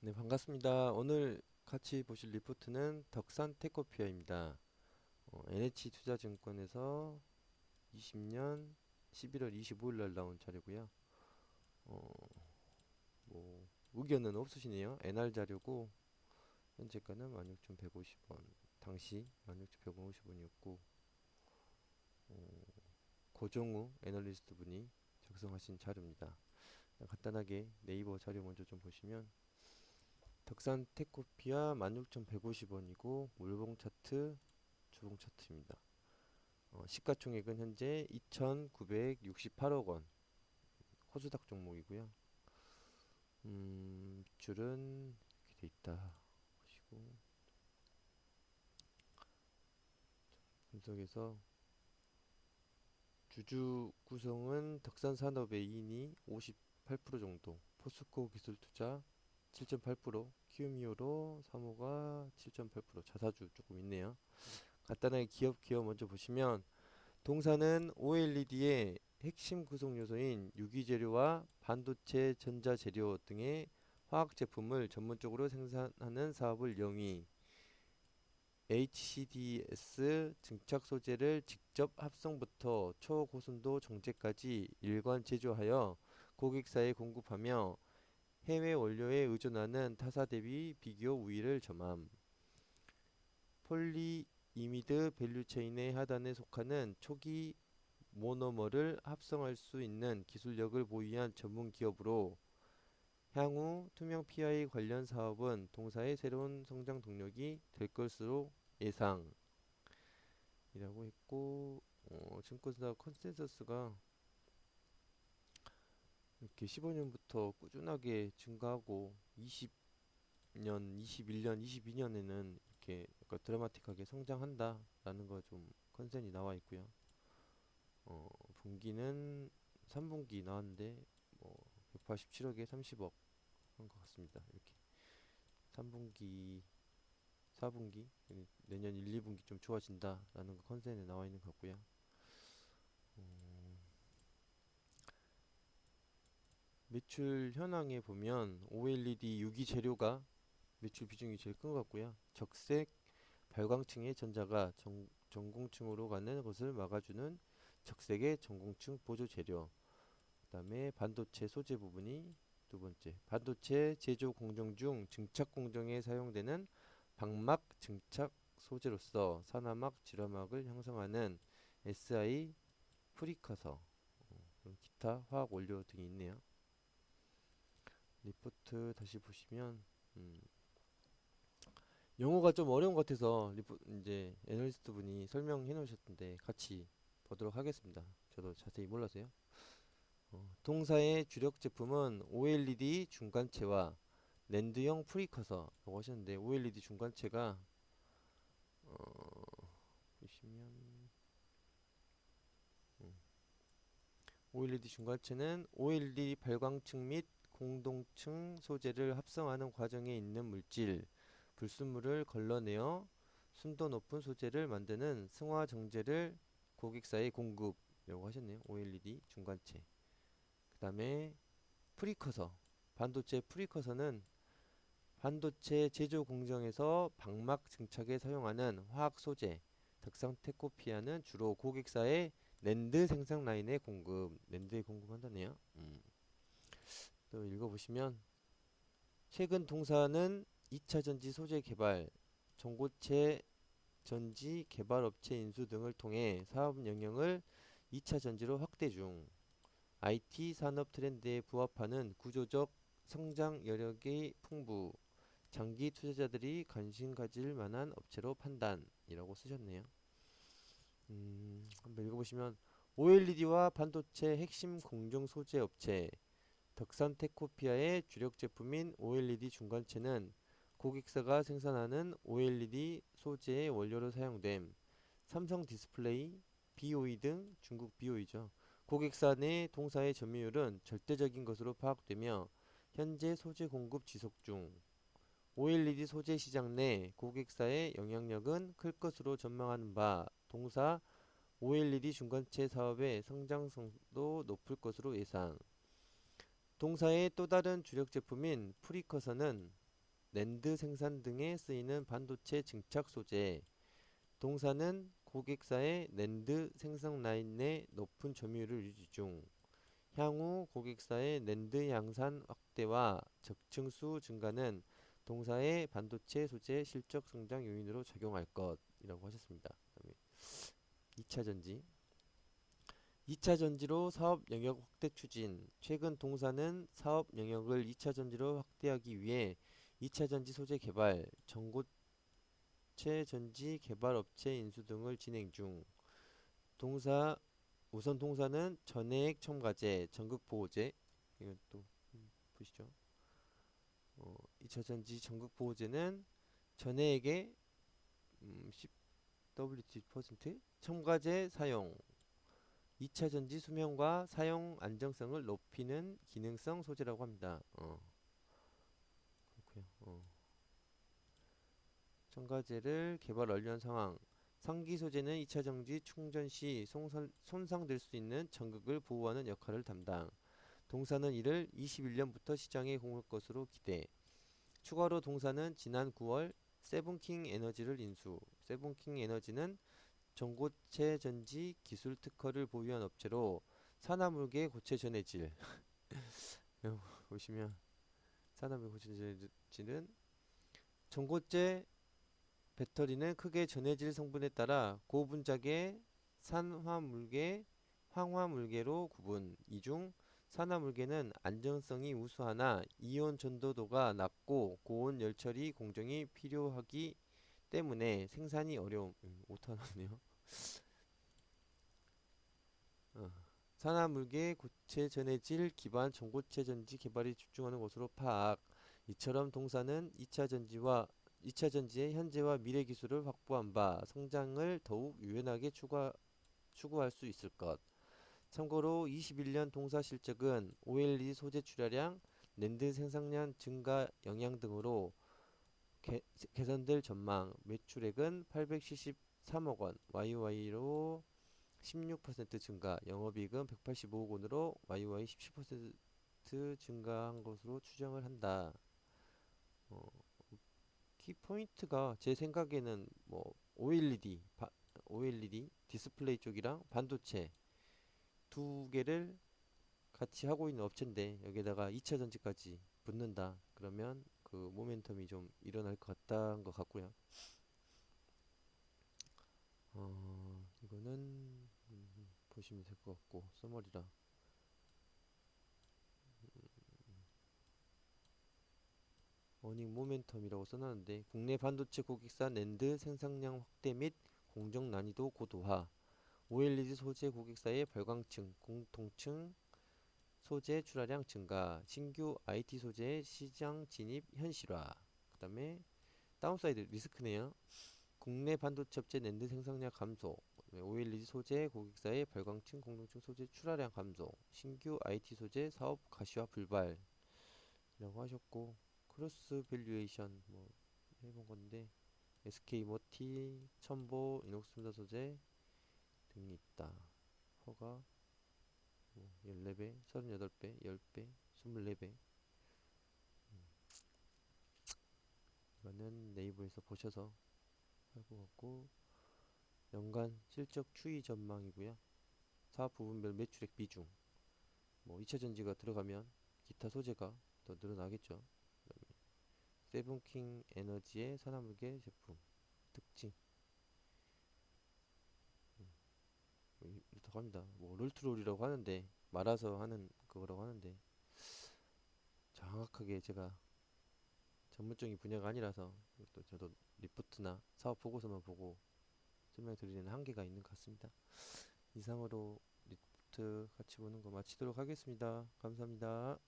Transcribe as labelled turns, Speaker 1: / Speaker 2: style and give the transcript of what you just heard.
Speaker 1: 네, 반갑습니다. 오늘 같이 보실 리포트는 덕산 테코피아입니다. 어, NH투자증권에서 20년 11월 25일 날 나온 자료고요. 어, 뭐 의견은 없으시네요. NR 자료고 현재가는 16,150원, 당시 16,150원이었고 어, 고정우 애널리스트 분이 작성하신 자료입니다. 간단하게 네이버 자료 먼저 좀 보시면 덕산 테코피아 16,150원이고 물봉 차트 주봉 차트입니다. 어, 시가총액은 현재 2,968억 원. 코스닥 종목이고요. 음, 줄은 이렇게 돼 있다. 보시고 분석에서 주주 구성은 덕산 산업의 이인이 58% 정도, 포스코 기술 투자 7.8%, 키움이오로 3호가 7.8%, 자사주 조금 있네요. 간단하게 기업 기업 먼저 보시면 동사는 OLED의 핵심 구성 요소인 유기재료와 반도체 전자재료 등의 화학 제품을 전문적으로 생산하는 사업을 영위 HCDS 증착 소재를 직접 합성부터 초고순도 정제까지 일관 제조하여 고객사에 공급하며 해외 원료에 의존하는 타사 대비 비교 우위를 점함. 폴리이미드 밸류체인의 하단에 속하는 초기 모노머를 합성할 수 있는 기술력을 보유한 전문 기업으로 향후 투명 PI 관련 사업은 동사의 새로운 성장 동력이 될 것으로 예상. 이라고 했고 어, 증권사 컨센서스가 이렇게 15년부터 꾸준하게 증가하고 20년, 21년, 22년에는 이렇게 약간 드라마틱하게 성장한다라는 거 좀 컨센이 나와 있고요. 어, 분기는 3분기 나왔는데 뭐 187억에 30억 한 것 같습니다. 이렇게 3분기, 4분기, 내년 1, 2분기 좀 좋아진다라는 거 컨센에 나와 있는 것 같고요. 매출 현황에 보면 OLED 유기 재료가 매출 비중이 제일 큰 것 같고요. 적색 발광층의 전자가 전, 전공층으로 가는 것을 막아주는 적색의 전공층 보조 재료. 그다음에 반도체 소재 부분이 두 번째. 반도체 제조 공정 중 증착 공정에 사용되는 방막 증착 소재로서 산화막 질화막을 형성하는 SI 프리커서 어, 기타 화학 원료 등이 있네요. 리포트 다시 보시면 음, 영어가 좀 어려운 것 같아서 리포, 이제 애널리스트 분이 설명해 놓으셨던데 같이 보도록 하겠습니다. 저도 자세히 몰라서요. 어, 동사의 주력 제품은 OLED 중간체와 랜드형 프리커서라고 하셨는데 OLED 중간체가 어, 보시면 음, OLED 중간체는 OLED 발광층 및 공동층 소재를 합성하는 과정에 있는 물질, 불순물을 걸러내어 순도 높은 소재를 만드는 승화 정제를 고객사에 공급이라고 하셨네요. OLED 중간체. 그 다음에 프리커서, 반도체 프리커서는 반도체 제조 공정에서 방막 증착에 사용하는 화학 소재, 덕상 테코피아는 주로 고객사의 랜드 생산 라인에 공급, 랜드에 공급한다네요. 음. 또 읽어보시면 최근 동사는 2차 전지 소재 개발, 전고체 전지 개발 업체 인수 등을 통해 사업 영역을 2차 전지로 확대 중 IT 산업 트렌드에 부합하는 구조적 성장 여력이 풍부 장기 투자자들이 관심 가질 만한 업체로 판단이라고 쓰셨네요. 음, 한번 읽어보시면 OLED와 반도체 핵심 공정 소재 업체 덕산 테코피아의 주력 제품인 OLED 중간체는 고객사가 생산하는 OLED 소재의 원료로 사용됨. 삼성 디스플레이, BOE 등 중국 BOE죠. 고객사 내 동사의 점유율은 절대적인 것으로 파악되며 현재 소재 공급 지속 중. OLED 소재 시장 내 고객사의 영향력은 클 것으로 전망하는 바 동사 OLED 중간체 사업의 성장성도 높을 것으로 예상. 동사의 또 다른 주력 제품인 프리커서는 낸드 생산 등에 쓰이는 반도체 증착 소재. 동사는 고객사의 낸드 생산 라인 내 높은 점유율을 유지 중. 향후 고객사의 낸드 양산 확대와 적층수 증가는 동사의 반도체 소재 실적 성장 요인으로 작용할 것이라고 하셨습니다. 그다음에 2차 전지 2차 전지로 사업 영역 확대 추진. 최근 동사는 사업 영역을 2차 전지로 확대하기 위해 2차 전지 소재 개발, 전고체 전지 개발 업체 인수 등을 진행 중. 동사 우선 동사는 전해액 첨가제, 전극 보호제. 이건 또 음, 보시죠. 어, 2차 전지 전극 보호제는 전해액의 음, 10WT% 첨가제 사용. 2차 전지 수명과 사용 안정성을 높이는 기능성 소재라고 합니다. 어. 그렇고요. 어. 첨가제를 개발 완료한 상황. 상기 소재는 2차 전지 충전 시 손상, 손상될 수 있는 전극을 보호하는 역할을 담당. 동사는 이를 21년부터 시장에 공을 것으로 기대. 추가로 동사는 지난 9월 세븐킹 에너지를 인수. 세븐킹 에너지는 전고체 전지 기술 특허를 보유한 업체로 산화물계 고체 전해질. 보시면 산화물 고체 전해질은 전고체 배터리는 크게 전해질 성분에 따라 고분자계 산화물계 황화물계로 구분. 이중 산화물계는 안정성이 우수하나 이온 전도도가 낮고 고온 열처리 공정이 필요하기 때문에 생산이 어려움. 음, 오타 나네요 어. 산화물계 고체 전해질 기반 전고체 전지 개발에 집중하는 것으로 파악. 이처럼 동사는 2차 전지와 2차 전지의 현재와 미래 기술을 확보한 바 성장을 더욱 유연하게 추가, 추구할 수 있을 것. 참고로 21년 동사 실적은 OLED 소재 출하량, 낸드 생산량 증가 영향 등으로 개, 개선될 전망. 매출액은 873억 원, YY로 16% 증가, 영업이익은 185억 원으로 YY 17% 증가한 것으로 추정을 한다. 어, 키포인트가 제 생각에는 뭐 OLED, 바, OLED 디스플레이 쪽이랑 반도체 두 개를 같이 하고 있는 업체인데 여기다가 2차 전지까지 붙는다. 그러면 그 모멘텀이 좀 일어날 것 같다는 것 같고요. 어, 이거는 음, 보시면 될 것 같고 써머리라. 어닝 모멘텀이라고 써놨는데 국내 반도체 고객사 낸드 생산량 확대 및 공정 난이도 고도화. OLED 소재 고객사의 발광층 공통층 소재 출하량 증가. 신규 IT 소재 시장 진입 현실화. 그 다음에 다운사이드 리스크네요 국내 반도체 업체 낸드 생산량 감소 OLED 소재 고객사의 발광층 공동층 소재 출하량 감소 신규 IT 소재 사업 가시화 불발 이라고 하셨고 크로스 밸류에이션 뭐 해본 건데 SK 머티 첨보 이녹스미다 소재 등이 있다 허가 뭐 14배, 38배, 10배, 24배 음. 이거는 네이버에서 보셔서 할것 같고 연간 실적 추이 전망이고요. 사업 부분별 매출액 비중 뭐 2차 전지가 들어가면 기타 소재가 더 늘어나겠죠. 세븐킹 에너지의 산화물계 제품 특징 음, 뭐 이- 이렇다고 합니다. 뭐 롤트롤이라고 하는데 말아서 하는 그거라고 하는데 정확하게 제가 전문적인 분야가 아니라서 또 저도 리포트나 사업 보고서만 보고 설명드리는 한계가 있는 것 같습니다. 이상으로 리포트 같이 보는 거 마치도록 하겠습니다. 감사합니다.